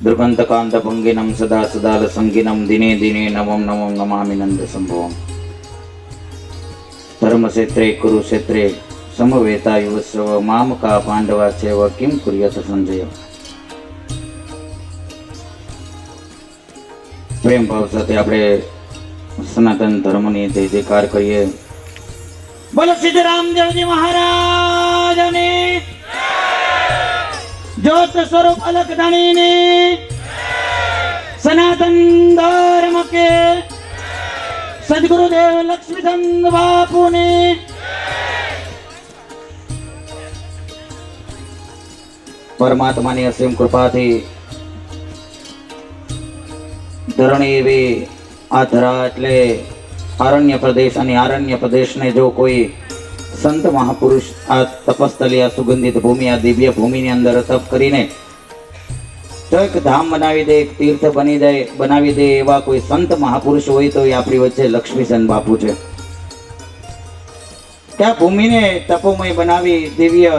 ભંગિનમ સદા સદાલ સંગીનમ దినే દિને నమం નવમ નમામિ નંદ સંભવમ ધર્મક્ષેત્રે કુરુક્ષેત્રે સમવેતા યુવસ્વ મામકા પાંડવા ચેવ કિમ કુર્યત સંજય પ્રેમ ભાવ સાથે આપણે સનાતન ધર્મની જય જયકાર કરીએ બોલો સિદ્ધરામ દેવજી મહારાજની જ્યોત સ્વરૂપ અલગ ધણીની સનાતન ધર્મ કે સદગુરુદેવ લક્ષ્મીચંદ બાપુની પરમાત્માની અસીમ કૃપાથી ધરણી એવી આ ધરા એટલે આરણ્ય પ્રદેશ અને આરણ્ય પ્રદેશને જો કોઈ સંત મહાપુરુષ આ તપસ્થલી આ સુગંધિત ભૂમિ, આ દિવ્ય ભૂમિની અંદર તપ કરીને એક ધામ બનાવી દે, એક તીર્થ બની જાય બનાવી દે એવા કોઈ સંત મહાપુરુષ હોય તો એ આપણી વચ્ચે લક્ષ્મીચંદ બાપુ છે. ત્યાં ભૂમિને તપોમય બનાવી દિવ્ય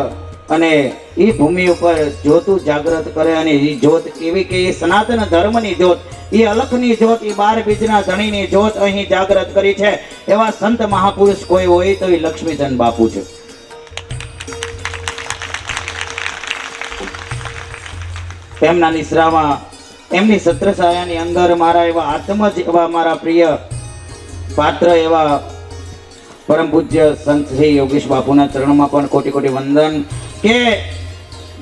અને એ ભૂમિ ઉપર જ્યોતું જાગૃત કરે અને એ જ્યોત એવી કે એ સનાતન ધર્મની જ્યોત એ અલખની જ્યોત એ બાર બીજના ધણીની જ્યોત અહીં જાગ્રત કરી છે. એવા સંત મહાપુરુષ કોઈ હોય તો એ લક્ષ્મીચંદ બાપુ છે. એમના નિશ્રામાં, એમની સત્રછાયાની અંદર મારા એવા આત્મજ એવા મારા પ્રિય પાત્ર એવા પરમ પૂજ્ય સંત શ્રી યોગેશ બાપુના ચરણમાં પણ કોટી કોટી વંદન. કે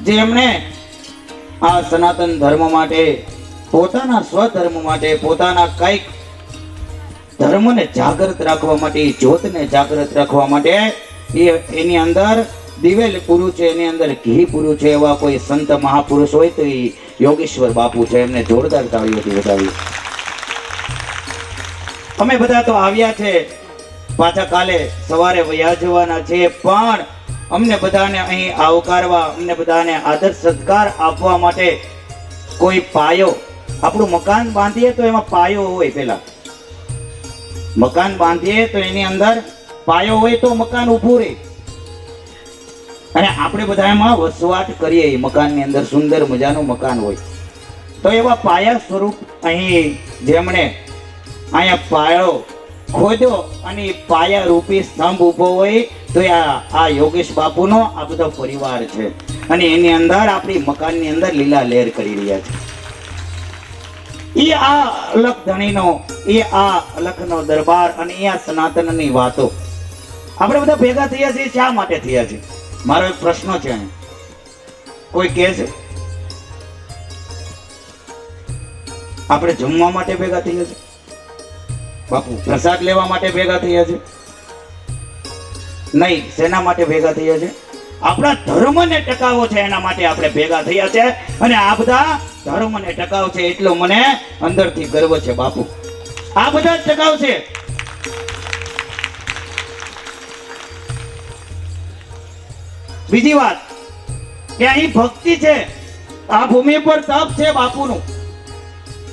જેમણે આ સનાતન ધર્મ માટે, પોતાના સ્વધર્મ માટે, પોતાના કંઈક ધર્મને જાગૃત રાખવા માટે, જ્યોતને જાગૃત રાખવા માટે એ એની અંદર દિવેલ પૂરું છે, એની અંદર ઘી પૂરું છે, એવા કોઈ સંત મહાપુરુષ હોય તો એ યોગેશ્વર બાપુ છે, એમને જોરદાર તાળીઓથી વધાવી. અમે બધા તો આવ્યા છે. પાછા કાલે સવારે વયા જવાના છે પણ અમને બધાને અહીં આવકારવા, અમને બધાને આદર સત્કાર આપવા માટે કોઈ પાયો, આપણું મકાન બાંધીએ તો એમાં પાયો હોય પેલા મકાન બાંધીએ તો એની અંદર પાયો હોય તો મકાન ઊભું રહે. અને આપણે બધા એમાં વસવાટ કરીએ મકાનની અંદર સુંદર મજાનું મકાન હોય. તો એવા પાયા સ્વરૂપ અહીં જેમણે અહીંયા પાયો ખોદ્યો અને પાયા રૂપી સ્તંભ ઊભો હોય તો આ યોગેશ બાપુનો આ બધો પરિવાર છે. અને એની અંદર આપણી મકાનની અંદર લીલા લહેર કરી રહ્યા છે. એ આ અલખ ધણીનો એ આ અલખનો દરબાર અને એ આ સનાતનની વાતો. આપણે બધા ભેગા થયા છીએ, શા માટે થયા છે? મારો એક પ્રશ્ન છે. કોઈ કહે છે? આપણે જમવા માટે ભેગા થયા છે? બાપુ, પ્રસાદ લેવા માટે ભેગા થયા છે? નહીં, શેના માટે ભેગા થયા છે? આપણા ધર્મને ટકાવો છે, એના માટે આપણે ભેગા થયા છે. અને આ બધા ધર્મને ટકાવ છે એટલો મને અંદરથી ગર્વ છે, બાપુ. આ બધા જ ટકાવ છે. બીજી વાત કે અહીં ભક્તિ છે. આ ભૂમિ પર તપ છે, બાપુનું.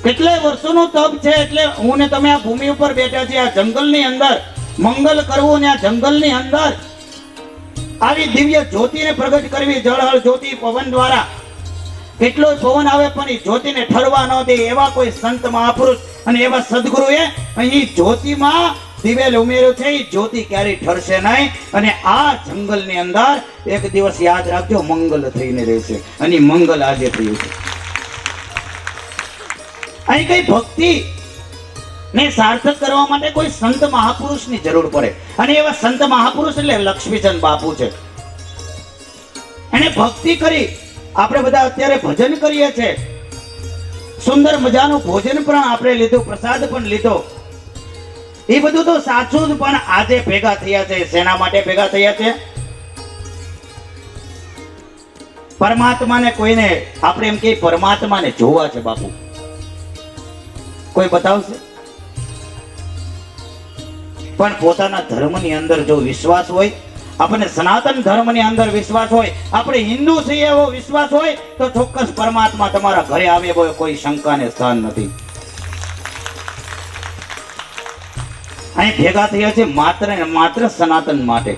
કેટલાય વર્ષોનું તપ છે, એટલે હું ને તમે આ ભૂમિ ઉપર બેઠા છીએ, આ જંગલની અંદર. મંગલ કરવું ને આ જંગલની અંદર આવી દિવ્ય જ્યોતિને પ્રગટ કરવી જળહળ જ્યોતિ પવન દ્વારા. કેટલો પવન આવે પણ એ જ્યોતિને ઠરવા ન દે એવા કોઈ સંત મહાપુરુષ અને એવા સદગુરુએ અહીં જ્યોતિમાં દિવેલ ઉમેર્યું છે એ જ્યોતિ ક્યારેય ઠરશે નહીં. અને આ જંગલની અંદર એક દિવસ યાદ રાખજો, મંગલ થઈને રહેશે અને મંગલ આજે થયું છે. અહીં કઈ ભક્તિ ને સાર્થક કરવા માટે કોઈ સંત મહાપુરુષની જરૂર પડે. અને એવા સંત મહાપુરુષ એટલે લક્ષ્મીચંદ બાપુ છે. એને ભક્તિ કરી આપણે બધા અત્યારે ભજન કરીએ છીએ. સુંદર મજાનું ભોજન પણ આપણે લીધું, પ્રસાદ પણ લીધો. એ બધું તો સાચું જ, પણ આજે ભેગા થયા છે. શેના માટે ભેગા થયા છે? પરમાત્માને કોઈને, આપણે એમ કે પરમાત્માને જોવા છે બાપુ. કોઈ બતાવશે? પણ પોતાના ધર્મની અંદર જો વિશ્વાસ હોય આપણે સનાતન ધર્મની અંદર વિશ્વાસ હોય, આપણે હિન્દુ છીએ એવો વિશ્વાસ હોય, તો ચોક્કસ પરમાત્મા તમારા ઘરે આવે એવો કોઈ શંકાને સ્થાન નથી. અહીં ભેગા થયા છે માત્ર ને માત્ર સનાતન માટે.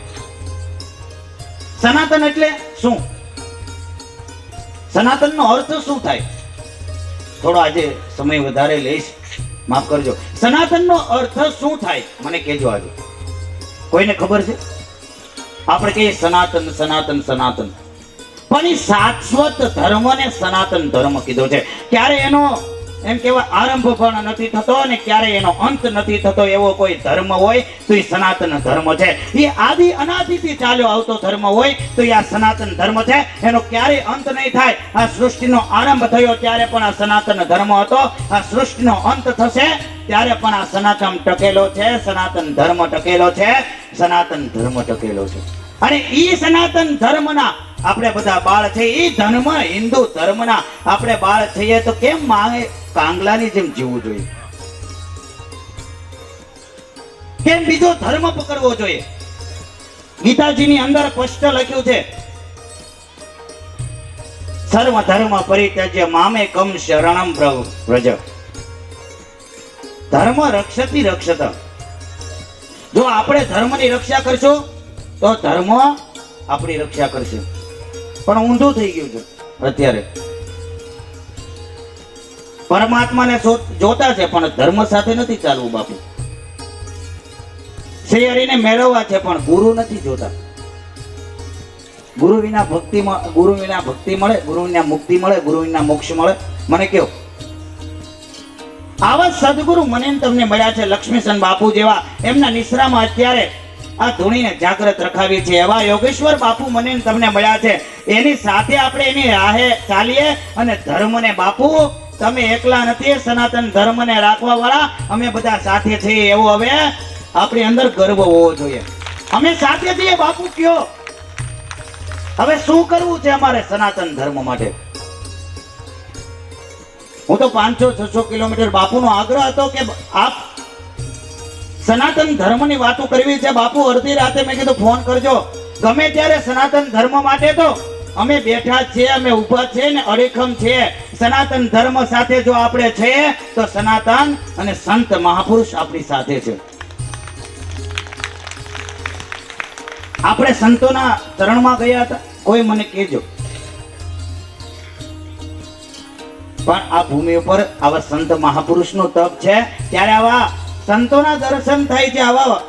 સનાતન એટલે શું? સનાતનનો અર્થ શું થાય? થોડો આજે સમય વધારે લઈશ. માફ કરજો. સનાતનનો અર્થ શું થાય? મને કહેજો આજે. કોઈને ખબર છે? આપણે કહીએ સનાતન સનાતન સનાતન. પણ એ શાશ્વત ધર્મને સનાતન ધર્મ કીધો છે. ત્યારે એનો એમ કહેવાય આરંભ પણ નથી થતો અને ક્યારે એનો અંત નથી થતો એવો કોઈ ધર્મ હોય, તો એ સનાતન ધર્મ છે. એ આદિ અનાદિથી ચાલ્યો આવતો ધર્મ હોય, તો એ આ સનાતન ધર્મ છે. એનો ક્યારે અંત નહીં થાય. આ સૃષ્ટિનો આરંભ થયો ત્યારે પણ આ સનાતન ધર્મ હતો. આ સૃષ્ટિનો અંત થશે ત્યારે પણ આ સનાતન ટકેલો છે, સનાતન ધર્મ ટકેલો છે, સનાતન ધર્મ ટકેલો છે. અને એ સનાતન ધર્મના આપણે બધા બાળ છે એ ધર્મ, હિન્દુ ધર્મના. આપણે બાળ થઈએ તો કેમ માંગે? કાંગલાની જેમ જીવવું જોઈએ. કેમ બીજો ધર્મ પકડવો જોઈએ? ગીતાજીની અંદર સ્પષ્ટ લખ્યું છે, સર્વ ધર્મ પરિત્યજ્ય, મામે કમ શરણમ પ્રભુ વ્રજ. ધર્મ રક્ષતી રક્ષત. જો આપણે ધર્મની રક્ષા કરશું, તો ધર્મ આપણી રક્ષા કરશે. પણ ઊંધું થઈ ગયું છે અત્યારે. પરમાત્માને જોતા છે, પણ ધર્મ સાથે નથી ચાલવું બાપુ. શ્રી મેળવવા છે, પણ ગુરુ નથી જોતા. ગુરુ વિના ભક્તિ ગુરુ વિના ભક્તિ મળે, ગુરુ વિના મુક્તિ મળે, ગુરુ વિના મોક્ષ મળે. મને કયો આવા સદગુરુ મને તમને મળ્યા છે, લક્ષ્મીસન બાપુ જેવા. એમના નિશ્રામાં અત્યારે આ ધૂણીને જાગ્રત રખાવી છે. એવા યોગેશ્વર બાપુ મને તમને મળ્યા છે. એની સાથે આપણે એની રાહે ચાલીએ અને ધર્મને બાપુ, તમે એકલા નથી, સનાતન ધર્મને રાખવા વાળા અમે બધા સાથે છીએ એવો હવે આપણી અંદર ગર્વ હોવો જોઈએ. અમે સાથે છીએ બાપુ, કયો? હવે શું કરવું છે અમારે સનાતન ધર્મ માટે? હું તો પાંચસો છસો કિલોમીટર બાપુનો આગ્રહ હતો કે આપ સનાતન ધર્મની વાતો કરવી છે બાપુ, અડધી રાતે મેં કીધું ફોન કરજો. ગમે ત્યારે સનાતન ધર્મ માટે તો અમે બેઠા છે અમે ઊભા છે ને અડીખમ છે સનાતન ધર્મ સાથે જો આપણે છે, તો સનાતન અને સંત મહાપુરુષ આપણી સાથે છે. આપણે સંતોના ચરણમાં ગયા હતા. કોઈ મને કહેજો. પણ આ ભૂમિ ઉપર આવા સંત મહાપુરુષનો તપ છે, ત્યારે આવા સંતોના દર્શન થાય છે આવા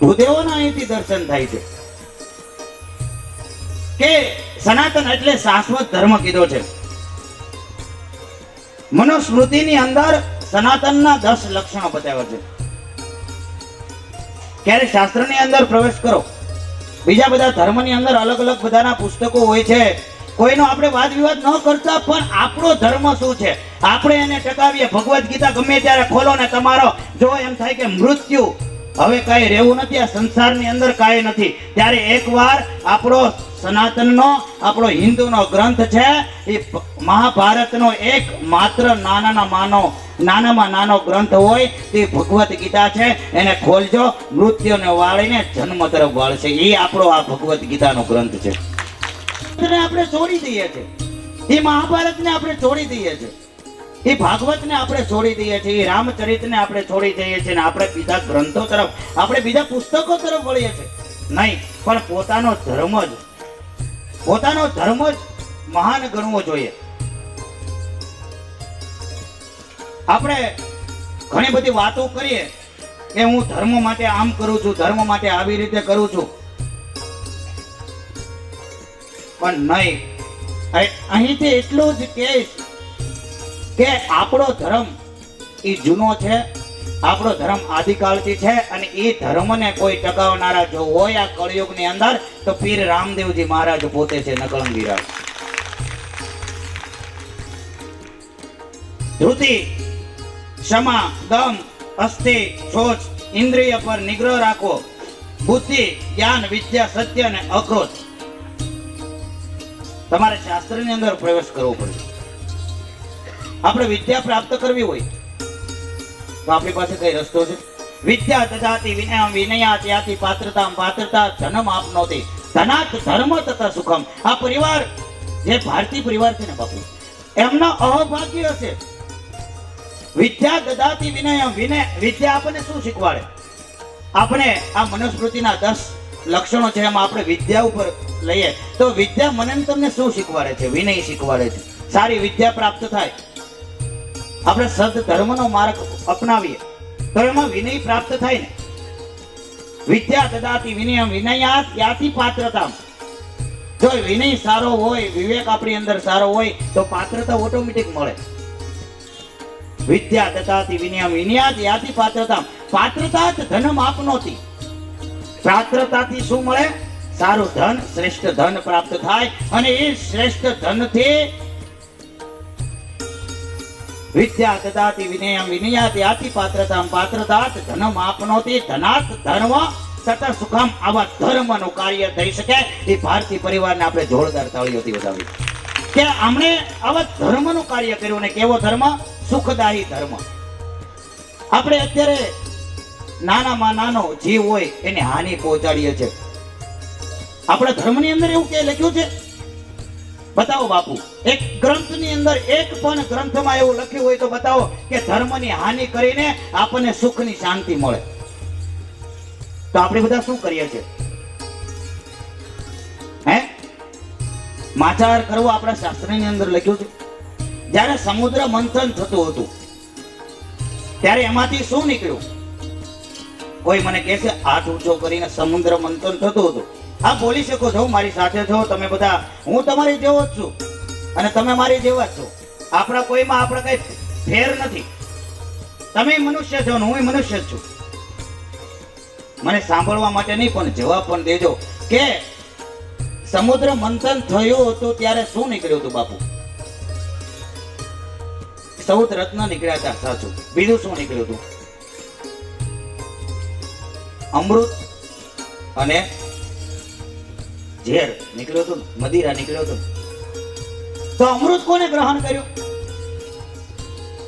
ભૂદેવોના અહીંથી દર્શન થાય છે. કે સનાતન એટલે શાશ્વત ધર્મ કીધો છે. મનુસ્મૃતિની અંદર સનાતનના દસ લક્ષણો બતાવ્યા છે. ક્યારે શાસ્ત્રની અંદર પ્રવેશ કરો. બીજા બધા ધર્મની અંદર અલગ અલગ બધાના પુસ્તકો હોય છે. કોઈનો આપણે વાદ વિવાદ ન કરતા, પણ આપણો ધર્મ શું છે? આપણે એને ટકાવીએ. ભગવદ્ ગીતા ગમે ત્યારે ખોલો ને તમારો. જો એમ થાય કે મૃત્યુ હવે કાંઈ રહેવું નથી, આ સંસારની અંદર કાંઈ નથી. ત્યારે એકવાર આપણો સનાતનનો, આપણો હિન્દુનો ગ્રંથ છે, એ મહાભારતનો એક માત્ર નાનાના માનો, નાનામાં નાનો ગ્રંથ હોય, તે ભગવદ્ ગીતા છે. એને ખોલજો. મૃત્યુને વાળીને જન્મ તરફ વાળશે. એ આપણો આ ભગવદ્ ગીતાનો ગ્રંથ છે. એને આપણે છોડી દઈએ છીએ એ મહાભારતને આપણે છોડી દઈએ છીએ એ ભાગવતને આપણે છોડી દઈએ છીએ એ રામચરિતને આપણે છોડી દઈએ છીએ ને આપણે બીજા ગ્રંથો તરફ, આપણે બીજા પુસ્તકો તરફ વળીએ છીએ નહીં, પણ પોતાનો ધર્મ જ, પોતાનો ધર્મ જ મહાન ગણવો જોઈએ. આપણે ઘણી બધી વાતો કરીએ કે હું ધર્મ માટે આમ કરું છું, ધર્મ માટે આવી રીતે કરું છું. પણ નહીં. અહીંથી એટલું જ કહીશ કે આપણો ધર્મ એ જૂનો છે, આપણો ધર્મ આદિકાળથી છે અને એ ધર્મને કોઈ ટકાવનારા જો હોય આ કળયુગની અંદર, તો પીર રામદેવજી મહારાજ પોતે છે નકલમ વિરાજ ધૃતિ, ક્ષમા, દમ, અસ્થિ, શોચ, ઇન્દ્રિય પર નિગ્રહ રાખો. બુદ્ધિ, જ્ઞાન, વિદ્યા, સત્ય અને અક્રોધ. તમારે શાસ્ત્રની અંદર પ્રવેશ કરવો પડે. આપણે વિદ્યા પ્રાપ્ત કરવી હોય, તો આપણી પાસે કઈ રસ્તો છે? વિદ્યા દદાતિ વિનય વિનયા ત્યાંથી પાત્રતા પાત્રતા જન્મ આપનોતી. ધનાત ધર્મ તથા સુખમ. આ પરિવાર, જે ભારતીય પરિવાર છે ને બાપુ, એમનો અહોભાગ્ય છે વિદ્યા દદાતી વિનય વિનય, વિદ્યા આપણને શું શીખવાડે? આપણે આ મનુસ્મૃતિના દસ લક્ષણો છે એમ આપણે વિદ્યા ઉપર લઈએ તો વિદ્યા મને તમને શું શીખવાડે છે? વિનય શીખવાડે છે. સારી વિદ્યા પ્રાપ્ત થાય. આપણે સદ ધર્મનો માર્ગ અપનાવીએ. તો એમાં વિનય પ્રાપ્ત થાય ને. વિદ્યા દદાતી વિનય વિનયાત યાતિ પાત્રતા જો વિનય સારો હોય, વિવેક આપણી અંદર સારો હોય, તો પાત્રતા ઓટોમેટિક મળે. વિદ્યા દદાતી વિનયમ વિનયાત યાતિ પાત્રતા પાત્રતા જ ધનમ આપનોતી. પાત્રતાથી શું મળે? સારું ધન, શ્રેષ્ઠ ધન પ્રાપ્ત થાય અને એ શ્રેષ્ઠ ધનથી વિદ્યા દદાતિ વિનયમ વિનયાત આતિ પાત્રતામ પાત્રતાત ધનમ આપનોતી ધનાત ધર્મ તથા સુખમ આવા ધર્મનું કાર્ય થઈ શકે. એ ભારતીય પરિવારને આપણે જોરદાર તાળીઓથી વધાવી કે આમણે આવા ધર્મનું કાર્ય કર્યું ને કેવો ધર્મ? સુખદાયી ધર્મ. આપણે અત્યારે નાનામાં નાનો જીવ હોય એને હાનિ પહોંચાડીએ છે. આપણા ધર્મની અંદર એવું કે લખ્યું છે? બતાવો બાપુ, એક ગ્રંથની અંદર એક પણ ગ્રંથમાં એવું લખ્યું હોય તો બતાવો કે ધર્મની હાનિ કરીને આપણને સુખની શાંતિ મળે. તો આપણે બધા શું કરીએ છીએ? હે? માછાર કરવો આપણા શાસ્ત્રની અંદર લખ્યું છે. જ્યારે સમુદ્ર મંથન થતું હતું, ત્યારે એમાંથી શું નીકળ્યું? કોઈ મને કહે છે, હાથ ઊંચો કરીને સમુદ્ર મંથન થતું હતું. હા, બોલી શકો છો, મારી સાથે છો, તમે બધા. હું તમારી જેવો જ છું. અને તમે મારી જેવા જ છો. આપણા કોઈમાં આપણે કઈ ફેર નથી. તમે મનુષ્ય છો ને હું મનુષ્ય જ છું. મને સાંભળવા માટે નહીં, પણ જવાબ પણ દેજો કે સમુદ્ર મંથન થયું હતું ત્યારે શું નીકળ્યું હતું, બાપુ? સૌદ રત્ન નીકળ્યા હતા, સાચું. બીજું શું નીકળ્યું હતું? અમૃત અને ઝેર. નીકળ્યો હતો મદિરા, નીકળ્યો હતો તો અમૃત કોને ગ્રહણ કર્યું?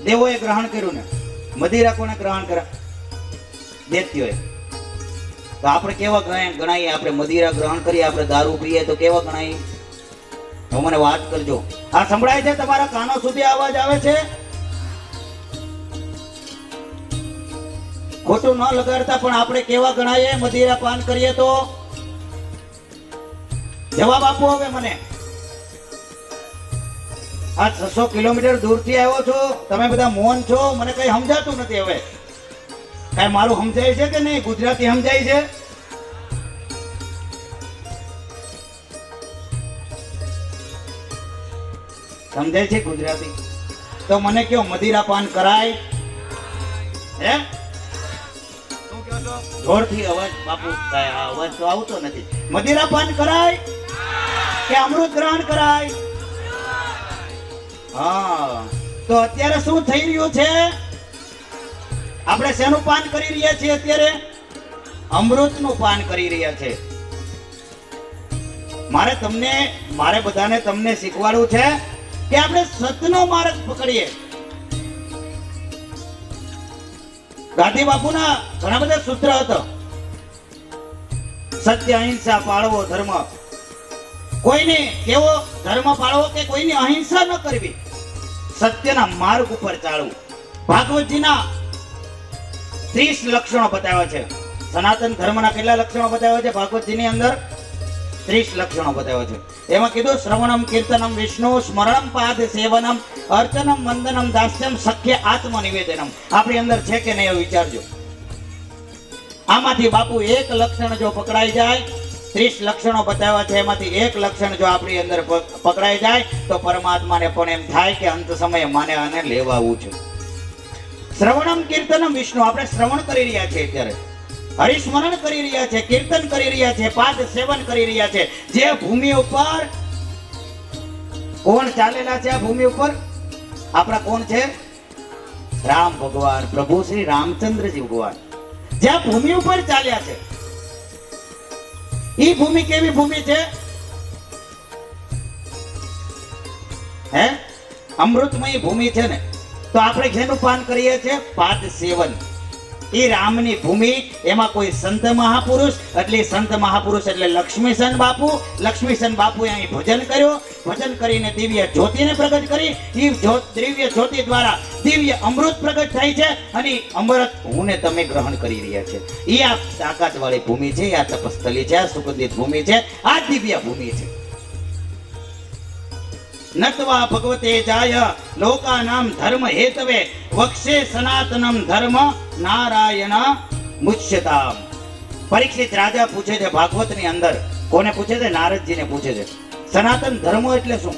દેવોએ ગ્રહણ કર્યું ને. મદિરા કોને ગ્રહણ કર્યા? દૈત્યોએ તો આપણે કેવા ગણાય આપણે મદિરા ગ્રહણ કરીએ, આપણે દારૂ પીએ તો કેવા ગણાય તો મને વાત કરજો. આ સંભળાય છે તમારા કાનો સુધી અવાજ આવે છે? ખોટું ન લગાડતા પણ આપણે કેવા ગણાય? મદિરા પાન કરીએ તો? જવાબ આપો હવે મને. આ છસો કિલોમીટર દૂરથી આવ્યો છો. તમે બધા મૌન છો. મને કઈ સમજાતું નથી હવે. કઈ મારું સમજાય છે કે નહીં? ગુજરાતી સમજાય છે? સમજાય છે ગુજરાતી? તો મને કયો મદિરા પાન કરાય? હે? જોરથી અવાજ બાપુ અવાજ તો આવતો નથી. મદિરા પાન કરાય કે અમૃત ગ્રહણ કરાય? હા. તો અત્યારે શું થઈ રહ્યું છે? આપણે શેનું પાન કરી રહ્યા છીએ અત્યારે? અમૃતનું પાન કરી રહ્યા છે. મારે તમને, મારે બધાને તમને શીખવાડવું છે કે આપણે સતનો માર્ગ પકડીએ. ગાંધી બાપુના ઘણા બધા સૂત્ર હતા. સત્ય, અહિંસા પાળવો ધર્મ. કોઈને કેવો ધર્મ પાળવો કે કોઈની અહિંસા ન કરવી. સત્યના માર્ગ ઉપર ચાલવું. ભાગવતજીના ત્રીસ લક્ષણો બતાવ્યા છે. સનાતન ધર્મના કેટલા લક્ષણો બતાવ્યા છે ભાગવતજીની અંદર? ત્રીસ લક્ષણો બતાવ્યા છે. એમાં કીધું, શ્રવણમ, કીર્તનમ, વિષ્ણુ, સ્મરણમ, પાદ, સેવનમ, અર્ચનમ, વંદનમ, દાસ્યમ, સખ્ય, આત્મનિવેદનમ. આપણી અંદર છે કે નહીં વિચારજો. આમાંથી બાપુ એક લક્ષણ જો પકડાઈ જાય, ત્રીસ લક્ષણો બતાવ્યા છે, એમાંથી એક લક્ષણ જો આપણી અંદર પકડાઈ જાય, તો પરમાત્માને પણ એમ થાય કે અંત સમયે માને આને લેવાવું છે. શ્રવણમ, કીર્તનમ, વિષ્ણુ, આપણે શ્રવણ કરી રહ્યા છીએ અત્યારે. હરિસ્મરણ કરી રહ્યા છે, કીર્તન કરી રહ્યા છે, પાદ સેવન કરી રહ્યા છે. જે ભૂમિ ઉપર કોણ ચાલેલા છે આ ભૂમિ ઉપર? આપણા કોણ છે? રામ ભગવાન, પ્રભુ શ્રી રામચંદ્રજી ભગવાન. જે ભૂમિ ઉપર ચાલ્યા છે. એ ભૂમિ કેવી ભૂમિ છે? હે? અમૃતમય ભૂમિ છે ને. તો આપણે જેનું પાન કરીએ છીએ પાદ સેવન. એ રામની ભૂમિ, એમાં કોઈ સંત મહાપુરુષ, એટલે સંત મહાપુરુષ એટલે લક્ષ્મીસન બાપુ, લક્ષ્મીસન બાપુએ અહીં ભજન કર્યું. ભજન કરીને દિવ્ય જ્યોતિને પ્રગટ કરી. એ દિવ્ય જ્યોતિ દ્વારા દિવ્ય અમૃત પ્રગટ થાય છે અને અમૃત હું ને તમે ગ્રહણ કરી રહ્યા છે. એ આ તાકાત વાળી ભૂમિ છે, આ તપસ્થલી છે, આ સુગંધિત ભૂમિ છે, આ દિવ્ય ભૂમિ છે. નત્વા ભગવતે જાય લોકાનામ ધર્મ હેતવે વક્ષે સનાતનમ ધર્મ નારાયણ મુચ્યતામ પરીક્ષિત રાજા પૂછે છે ભાગવતની અંદર કોને પૂછે છે નારદજીને પૂછે છે સનાતન ધર્મ એટલે શું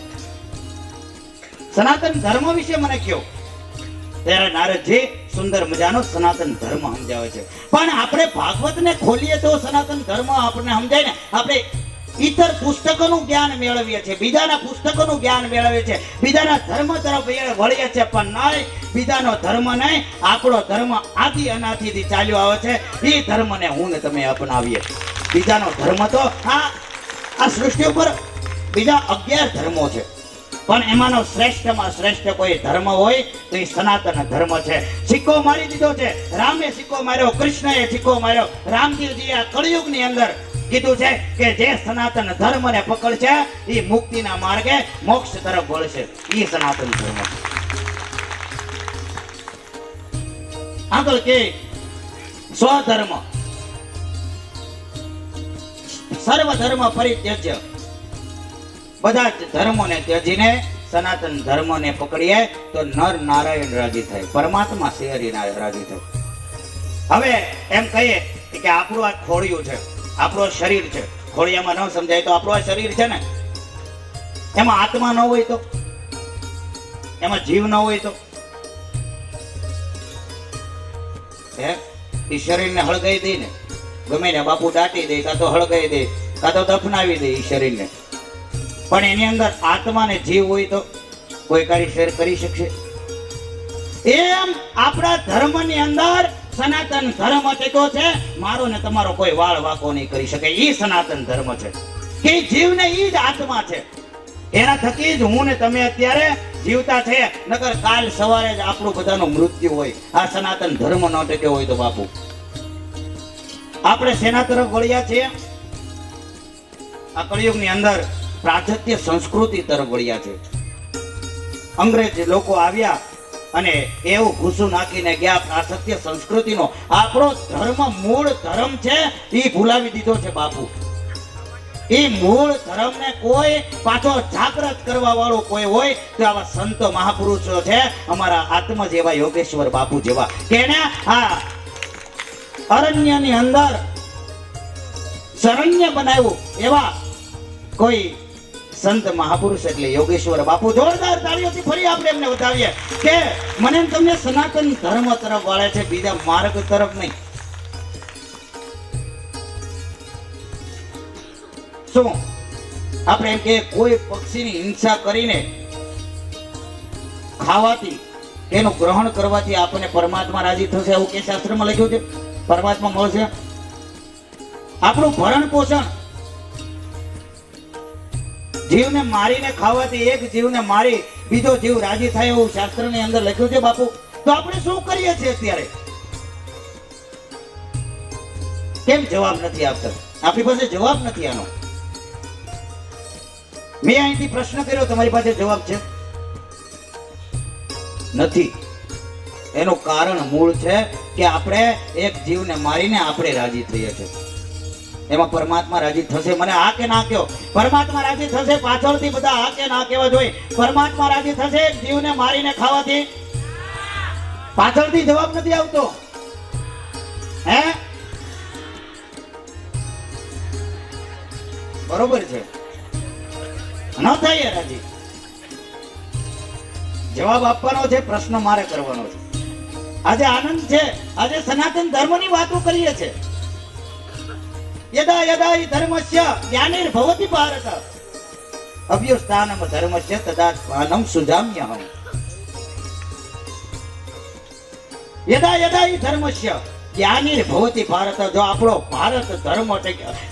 સનાતન ધર્મ વિશે મને કયો ત્યારે નારદજી સુંદર મજાનો સનાતન ધર્મ સમજાવે છે પણ આપણે ભાગવતને ખોલીએ તો સનાતન ધર્મ આપણને સમજાય ને? આપણે ઇતર પુસ્તકોનું જ્ઞાન મેળવીએ છીએ, બીજાના પુસ્તકોનું જ્ઞાન મેળવીએ છીએ, બીજાના ધર્મ તરફ વળીએ છીએ, પણ નહીં બીજાનો ધર્મ નહીં, આપણો ધર્મ આથી અનાથીથી ચાલ્યો આવે છે, એ ધર્મને હું ને તમે અપનાવીએ બીજાનો ધર્મ તો આ આ સૃષ્ટિ ઉપર બીજા અગિયાર ધર્મો છે. પણ એમાંનો શ્રેષ્ઠમાં શ્રેષ્ઠ કોઈ ધર્મ હોય, તો એ સનાતન ધર્મ છે. સિક્કો મારી દીધો છે. રામે સિક્કો માર્યો, કૃષ્ણએ સિક્કો માર્યો. રામજીજી આ કળિયુગની અંદર કીધું છે કે જે સનાતન ધર્મને પકડશે એ મુક્તિના માર્ગે મોક્ષ તરફ વળશે. એ સનાતન ધર્મ. આગળ કે સ્વધર્મ. સર્વ ધર્મ પરિત્યજ્ય. બધા જ ધર્મોને ત્યજીને સનાતન ધર્મને પકડીએ તો નર નારાયણ રાજી થાય, પરમાત્મા શેરી રાજી થાય. હવે એમ કહીએ કે આપણું આ ખોડિયું છે. આપણું શરીર છે. ખોળિયામાં ન સમજાય તો આપણું શરીર છે ને? એમાં આત્મા ન હોય તો? એમાં જીવ ન હોય તો? એ શરીરને હળગાઈ દે ને. ગમે ને બાપુ દાટી દે, કાં તો હળગાઈ દે, કાં તો દફનાવી દે એ શરીરને. પણ એની અંદર આત્મા ને જીવ હોય તો કોઈ કાર્ય શેર કરી શકશે? એમ આપણા ધર્મની અંદર સનાતન ધર્મ ટેકો છે? મારો ને તમારો કોઈ વાળ વાકો નહીં કરી શકે. એ સનાતન ધર્મ છે. કે જીવને એ જ આત્મા છે. એના થકી જ હું ને તમે અત્યારે જીવતા છે. નકર કાલ સવારે જ આપણું બધાનું મૃત્યુ હોય. આ સનાતન ધર્મ ન ટેકે હોય તો બાપુ. આપણે સેના તરફ વળ્યા છીએ. આ કળિયુગની અંદર પ્રાજત્ય સંસ્કૃતિ તરફ વળ્યા છે. અંગ્રેજ લોકો આવ્યા. અને એવું ઘૂસું નાખીને ગયા પ્રાચત્ય સંસ્કૃતિનો આપણો ધર્મ મૂળ ધર્મ છે એ ભૂલાવી દીધો છે બાપુ. એ મૂળ ધર્મને કોઈ પાછો જાગૃત કરવા વાળો કોઈ હોય તો આવા સંતો મહાપુરુષો છે, અમારા આત્મ જેવા યોગેશ્વર બાપુ જેવા. કેને આ અરણ્યની અંદર શરણ્ય બનાવ્યું એવા કોઈ સંત મહાપુરુષ એટલે યોગેશ્વર બાપુ. જોરદાર તાળીઓથી ફરી આપણે એમને બતાવીએ કે મને તમને સનાતન ધર્મ તરફ વાળે છે, બીજા માર્ગ તરફ નહીં. શું? આપણે એમ કે કોઈ પક્ષીની હિંસા કરીને ખાવાથી એનું ગ્રહણ કરવાથી આપણને પરમાત્મા રાજી થશે એવું કે શાસ્ત્રમાં લખ્યું છે? પરમાત્મા મળશે? આપણું ભરણ પોષણ જીવને મારીને ખાવાથી એક જીવને મારી, બીજો જીવ રાજી થાય એવું શાસ્ત્રની અંદર લખ્યું છે બાપુ. તો આપણે શું કરીએ છીએ અત્યારે? કેમ જવાબ નથી આપતા આપણી પાસે જવાબ નથી આનો. મેં અહીંથી પ્રશ્ન કર્યો, તમારી પાસે જવાબ છે? નથી. એનું કારણ મૂળ છે કે આપણે એક જીવને મારીને આપણે રાજી થઈએ છીએ. એમાં પરમાત્મા રાજી થશે. મને આ કે ના કયો પરમાત્મા રાજી થશે પાછળથી બધા આ કે ના કહેવા જોઈએ પરમાત્મા રાજી થશે, જીવને મારીને ખાવાથી. પાછળથી જવાબ નથી આવતો. હે? બરોબર છે. ન થાય રાજી. જવાબ આપવાનો છે, પ્રશ્ન મારે કરવાનો છે. આજે આનંદ છે. આજે સનાતન ધર્મની વાતો કરીએ છે યદા યદા હિ ધર્મસ્ય જ્ઞાનિર્ભવતિ ભારત. અભ્યુસ્થાનમ ધર્મસ્ય તદા સ્વાનમ સુજામ્યહમ. યદા યદા હિ ધર્મસ્ય જ્ઞાનિર્ભવતિ ભારત. જો આપણો ભારત ધર્મ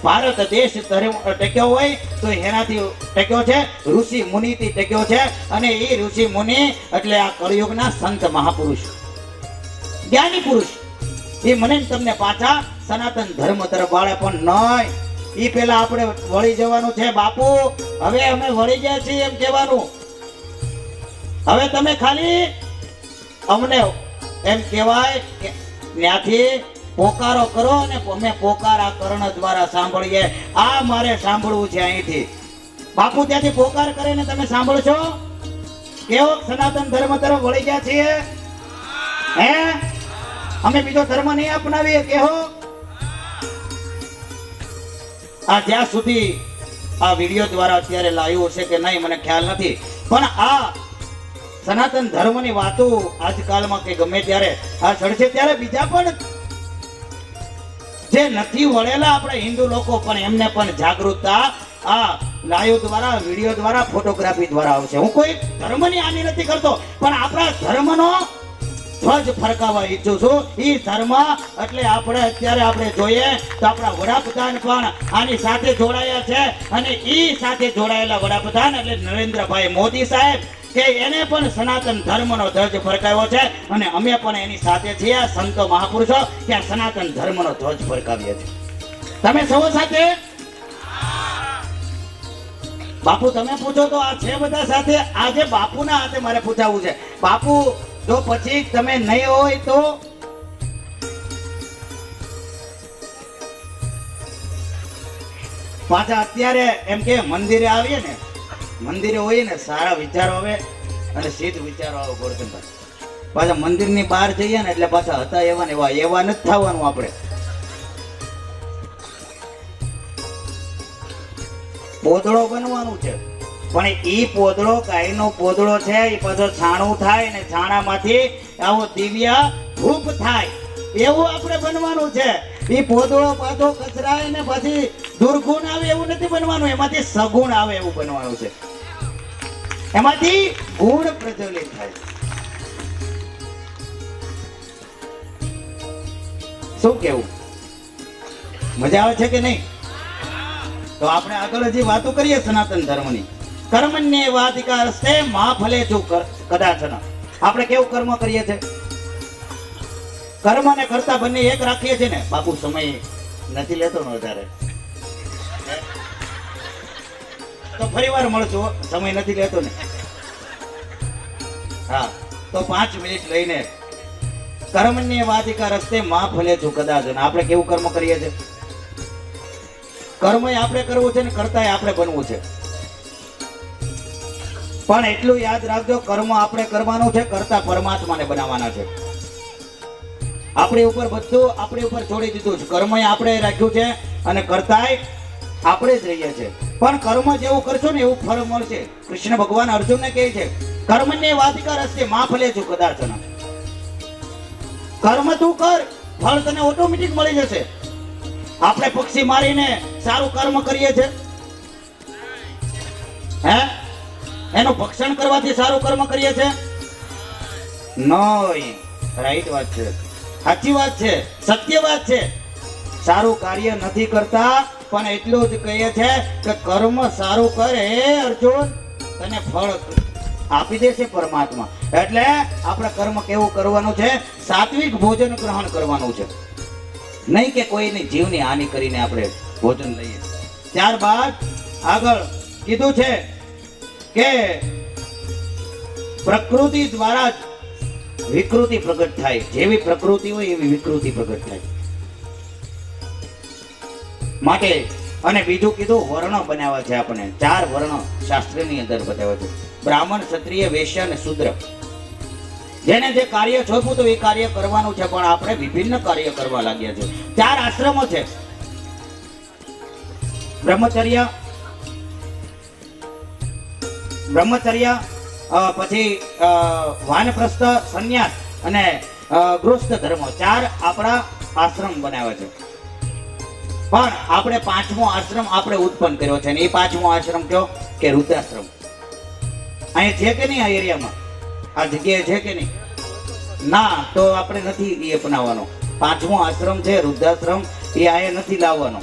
ભારત દેશ ધર્મ ટક્યો હોય, તો એનાથી ટક્યો છે, ઋષિ મુનિથી ટક્યો છે, અને એ ઋષિ મુનિ એટલે આ કળિયુગના સંત મહાપુરુષ. જ્ઞાની પુરુષ. એ મને તમને પાછા સનાતન ધર્મ તરફ વાળે પણ નહીં એ પેલા આપણે વળી જવાનું છે, બાપુ. હવે અમે વળી ગયા છીએ એમ કહેવાનું. હવે તમે ખાલી અમને એમ કહેવાય કે ત્યાંથી પોકારો કરો અને અમે પોકારા કર્ણ દ્વારા સાંભળીએ. આ મારે સાંભળવું છે અહીંથી. બાપુ, ત્યાંથી પોકાર કરે ને તમે સાંભળશો? કેવો? સનાતન ધર્મ તરફ વળી ગયા છીએ? હે? અમે બીજો ધર્મ નહીં અપનાવીએ કેવો આ જ્યાં સુધી આ વીડિયો દ્વારા અત્યારે લાવ્યો છે કે નહીં, મને ખ્યાલ નથી. પણ આ સનાતન ધર્મની વાતો આજકાલમાં કે ગમે ત્યારે આ ચડશે ત્યારે બીજા પણ જે નથી વળેલા આપણે હિન્દુ લોકો પણ એમને પણ જાગૃતતા આ લાઈવ દ્વારા, વીડિયો દ્વારા, ફોટોગ્રાફી દ્વારા આવશે. હું કોઈ ધર્મની હાનિ નથી કરતો, પણ આપણા ધર્મનો ધ્વજ ફરકાવવા ઈચ્છું છું. ઈ ધર્મ એટલે આપણે અત્યારે આપણે જોઈએ તો આપણા વડાપ્રધાન પણ આની સાથે જોડાયા છે અને ઈ સાથે જોડાયેલા વડાપ્રધાન એટલે નરેન્દ્રભાઈ મોદી સાહેબ કે એને પણ સનાતન ધર્મનો ધ્વજ ફરકાવ્યો છે અને અમે પણ એની સાથે છીએ. સંતો મહાપુરુષો કે સનાતન ધર્મનો ધ્વજ ફરકાવીએ છીએ. તમે સૌ સાથે? બાપુ, તમે પૂછો તો આ છે બધા સાથે? આજે બાપુના હાથે મારે પૂછાવવું છે. બાપુ જો પછી તમે નહીં હોય તો? પાછા અત્યારે એમ કે મંદિરે આવીએ ને, મંદિરે હોઈએ ને, સારા વિચારો આવે અને સીધ વિચારો આવે ગોરધનભાઈ પાછા મંદિરની બહાર જઈએ ને એટલે પાછા હતા એવા ને એવા એવા નથી થવાનું આપણે. બોધડો બનવાનું છે. પણ એ પોદળો ગાયનો પોદળો છે એ પાછો છાણું થાય ને છાણામાંથી આવો દિવ્ય ભૂપ થાય. એવું આપણે બનવાનું છે. એ પોદળો પાછો કચરાય ને પછી દુર્ગુણ આવે એવું નથી બનવાનું, એમાંથી સગુણ આવે એવું બનવાનું છે. એમાંથી ગુણ પ્રજ્વલિત થાય. શું કેવું? મજા આવે છે કે નહીં? તો આપણે આગળ હજી વાતો કરીએ સનાતન ધર્મની. કર્મન્ય વાધિકાર સે મા ફલે જો કદાચ આપણે કેવું કર્મ કરીએ છે કર્મ ને કરતા બંને એક રાખીએ છીએ ને? બાપુ, સમય નથી લેતો ને વધારે. તો ફરી વાર મળશો સમય નથી લેતો ને. હા, તો પાંચ મિનિટ લઈને કર્મન્ય વાધિકાર રસ્તે મા ફલે જો કદાચ આપણે કેવું કર્મ કરીએ છીએ? કર્મ આપણે કરવું છે ને કરતા આપણે બનવું છે. પણ એટલું યાદ રાખજો, કર્મ આપણે કરવાનું છે, કરતા પરમાત્માને બનાવવાના છે. આપણી ઉપર બધું આપણી ઉપર છોડી દીધું છે. કર્મ આપણે રાખ્યું છે અને કરતાય આપણે જ રહીએ છીએ. પણ કર્મ જેવું કરશો ને એવું ફળ મળશે. કૃષ્ણ ભગવાન અર્જુનને કહે છે, કર્મને વાધિકાર હશે માં ફલે છું કદાચ કર્મ તું કર, ફળ તને ઓટોમેટિક મળી જશે. આપણે પક્ષી મારીને સારું કર્મ કરીએ છીએ. હે? એનું ભક્ષણ કરવાથી સારું કર્મ કરીએ છે? નહીં રાઈટ વાત છે. સાચી વાત છે. સત્ય વાત છે. સારું કાર્ય નથી કરતા પણ એટલું જ કહીએ છે કે કર્મ સારું કરે અર્જુન તને ફળ આપી દેશે પરમાત્મા. એટલે આપણે કર્મ કેવું કરવાનું છે? સાત્વિક ભોજન ગ્રહણ કરવાનું છે. નહીં કે કોઈની જીવની હાનિ કરીને આપણે ભોજન લઈએ. ત્યારબાદ આગળ કીધું છે કે પ્રકૃતિ દ્વારા વિકૃતિ પ્રગટ થાય. જેવી પ્રકૃતિ હોય એવી વિકૃતિ પ્રગટ થાય. માટે અને બીજું કીધું વર્ણ બનાવ્યા છે આપણે ચાર વર્ણ શાસ્ત્રની અંદર બતાવ્યા છે. બ્રાહ્મણ, ક્ષત્રિય, વૈશ્ય અને શુદ્ર. જેને જે કાર્ય છોડવું તો એ કાર્ય કરવાનું છે, પણ આપણે વિભિન્ન કાર્ય કરવા લાગ્યા છે. ચાર આશ્રમો છે. બ્રહ્મચર્ય બ્રહ્મચર્ય પછી વાનપ્રસ્થ, સંન્યાસ અને ગૃહસ્થ ધર્મ. ચાર આપણા આશ્રમ બનાવ્યા છે. પણ આપણે પાંચમો આશ્રમ આપણે ઉત્પન્ન કર્યો છે. ને એ પાંચમો આશ્રમ કયો? કે રુદ્રાશ્રમ. અહીંયા છે કે નહીં આ એરિયામાં? આ જગ્યાએ છે કે નહીં? ના, તો આપણે નથી એ અપનાવવાનો. પાંચમો આશ્રમ છે વૃદ્ધાશ્રમ એ અહીંયા નથી લાવવાનો.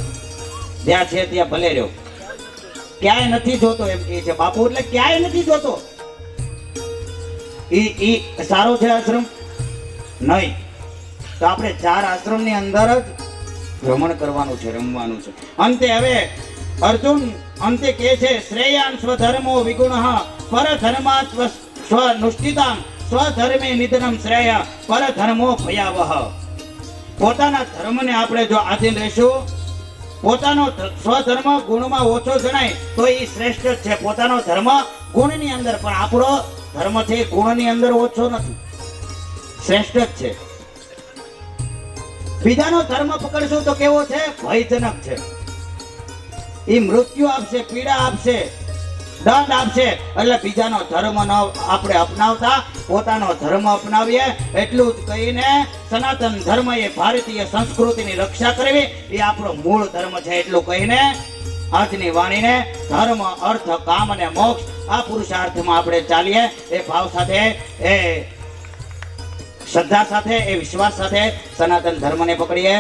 જ્યાં છે ત્યાં ભલે રહ્યો. ક્યાંય નથી જોતો એમ કે છે બાપુ એટલે ક્યાંય નથી જોતો. ઈ ઈ સારો છે આશ્રમ? નહીં. તો આપણે ચાર આશ્રમની અંદર જ ભ્રમણ કરવાનું છે, રમવાનું છે. અંતે હવે અર્જુન અંતે કહે છે, શ્રેયાન સ્વધર્મો વિગુણ પરધર્મા સ્વ- સ્વનુષ્ઠિતામ સ્વધર્મે નિધનમ શ્રેય પરધર્મો ભયાવહ. પોતાના ધર્મને આપણે જો આધીન રહેશું પોતાનો સ્વધર્મ ગુણમાં ઓછો જણાય તો એ શ્રેષ્ઠ છે. પોતાનો ધર્મ ગુણની અંદર પણ આપણો ધર્મ છે ગુણની અંદર ઓછો નથી. શ્રેષ્ઠ જ છે. બીજાનો ધર્મ પકડશું તો કેવો છે? ભયજનક છે. એ મૃત્યુ આપશે, પીડા આપશે. દંડ આપશે. એટલે બીજાનો ધર્મ ન આપણે અપનાવતા, પોતાનો ધર્મ અપનાવીએ. એટલું જ કહીને સનાતન ધર્મ એ ભારતીય સંસ્કૃતિની રક્ષા કરવી. એ આપણો મૂળ ધર્મ છે એટલું કહીને આજની વાણીને ધર્મ, અર્થ, કામ અને મોક્ષ આ પુરુષાર્થમાં આપણે ચાલીએ. એ ભાવ સાથે એ શ્રદ્ધા સાથે, એ વિશ્વાસ સાથે સનાતન ધર્મને પકડીએ.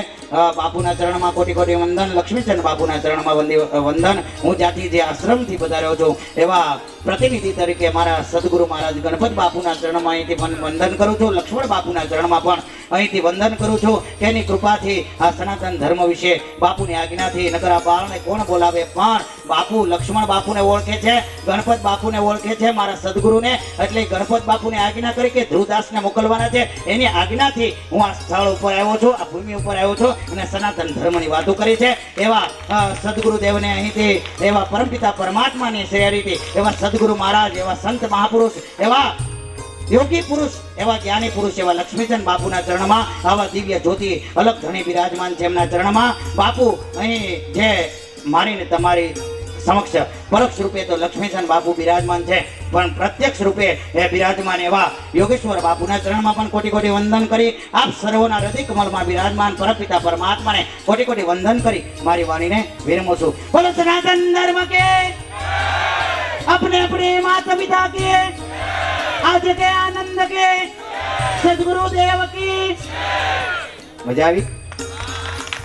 બાપુના ચરણમાં કોટી કોટી વંદન, લક્ષ્મીચંદ બાપુના ચરણમાં વંદી વંદન. હું જ્યાંથી જે આશ્રમથી પધાર્યો છું, એવા પ્રતિનિધિ તરીકે મારા સદગુરુ મહારાજ ગણપત બાપુના ચરણમાં અહીંથી વંદન કરું છું. લક્ષ્મણ બાપુના ચરણમાં પણ અહીંથી વંદન કરું છું. તેની કૃપાથી આ સનાતન ધર્મ વિશે બાપુની આજ્ઞાથી નગર બાળને કોણ બોલાવે? પણ બાપુ લક્ષ્મણ બાપુને ઓળખે છે, ગણપત બાપુને ઓળખે છે, મારા સદગુરુને. એટલે ગણપત બાપુને આજ્ઞા કરી કે ધ્રુવદાસને મોકલવાના છે. એની આજ્ઞાથી હું આ સ્થળ ઉપર આવ્યો છું, આ ભૂમિ ઉપર આવ્યો છું અને સનાતન ધર્મની વાતો કરી છે. એવા સદગુરુદેવને સદગુરુ અહીંથી, એવા પરમપિતા પરમાત્માની શ્રેયરીથી એવા સદગુરુ મહારાજ, એવા સંત મહાપુરુષ, એવા યોગી પુરુષ એવા જ્ઞાની પુરુષ એવા લક્ષ્મીચંદ બાપુના ચરણમાં આવા દિવ્ય જ્યોતિ અલગ ધણી બિરાજમાન છે એમના ચરણમાં બાપુ અહીં જે મારીને તમારી સમક્ષ પરોક્ષ રૂપે તો લક્ષ્મીચંદ બાપુ બિરાજમાન છે પણ પ્રત્યક્ષ રૂપે એ બિરાજમાન એવા યોગેશ્વર બાપુના ચરણમાં પણ કોટી કોટી વંદન કરી આપ સર્વોના હૃદય કમલમાં બિરાજમાન પરપિતા પરમાત્માને કોટી કોટી વંદન કરી મારી વાણીને વિરમો છું. બોલો સનાતન ધર્મ કે? અપને અપને માતા પિતા કે? આજે આનંદ કે સદગુરુ દેવ કી મજા આવી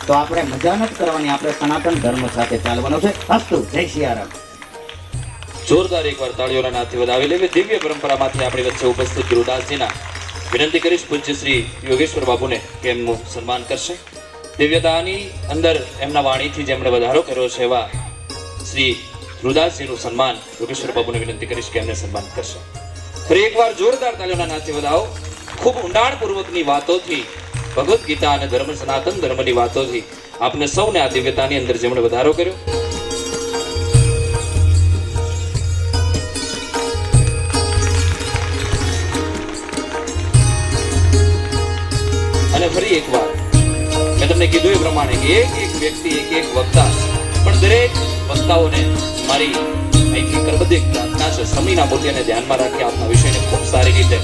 તો આપણે મજા નથી કરવાની આપણે સનાતન ધર્મ સાથે ચાલવાનો છે. અસ્તુ જય સિયારામ જોરદાર એકવાર તાળીઓના નાથે વધાવી લેવી. દિવ્ય પરંપરામાંથી આપણી વચ્ચે ઉપસ્થિત ગુરુદાસજીના વિનંતી કરીશ પૂજ્ય શ્રી યોગેશ્વર બાબુને કે એમનું સન્માન કરશે. દિવ્યતાની અંદર એમના વાણીથી જેમણે વધારો કર્યો છે એવા શ્રી રુદાસજીનું સન્માન યોગેશ્વર બાપુને વિનંતી કરીશ કે એમને સન્માન કરશે. ફરી એકવાર જોરદાર તાલીઓના નાચે વધાવો. ખૂબ ઊંડાણપૂર્વકની વાતોથી, ભગવદ્ ગીતા અને ધર્મ સનાતન ધર્મની વાતોથી આપને સૌને આ દિવ્યતાની અંદર જેમણે વધારો કર્યો. અને ફરી એકવાર, મેં તમને કીધું એ પ્રમાણે કે એક એક વ્યક્તિ, એક એક વક્તા, પણ દરેક વક્તાઓને મારી અહીંથી બધી પ્રાર્થના છે. સમયના મૂલ્યને ધ્યાનમાં રાખી આપના વિષયને ખૂબ સારી રીતે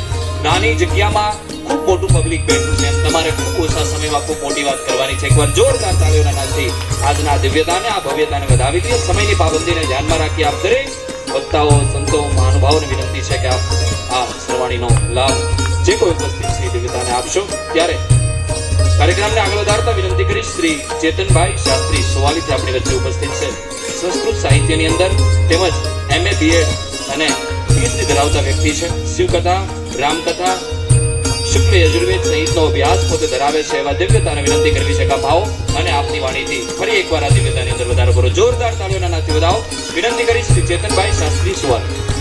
નાની જગ્યામાં ખૂબ મોટું પબ્લિક બેઠું છે. તમારે ખૂબ ઓછા સમયમાં ખૂબ મોટી વાત કરવાની છે. એકવાર જોરદાર તાળીઓના નાદથી આજના દિવ્યતાને, આ ભવ્યતાને વધાવી દઈએ. સમયની પાબંદીને ધ્યાનમાં રાખી આપ દરેક વક્તાઓ, સંતો, મહાનુભાવોને વિનંતી છે કે આપ આ સરવાણીનો લાભ જે કોઈ ઉપસ્થિત છે દિવ્યતાને આપશો. ત્યારે કાર્યક્રમને આગળ વધારતા વિનંતી કરીશ શ્રી ચેતનભાઈ શાસ્ત્રી સોવાલીથી આપણી વચ્ચે ઉપસ્થિત છે. સંસ્કૃત સાહિત્યની અંદર તેમજ એમએ બીએડ અને પીએચડી ધરાવતા વ્યક્તિ છે. શિવકથા, રામકથા, શુક્લ યજુર્વેદ સહિતનો અભ્યાસ પોતે ધરાવે છે એવા દિવ્યતાને વિનંતી કરવી છે ભાવ અને આપની વાણીથી ફરી એકવાર આ દિવ્યતાની અંદર વધારો કરો. જોરદાર તાળીઓના નાથી વધાવો. વિનંતી કરીશ શ્રી ચેતનભાઈ શાસ્ત્રી સુવાલી.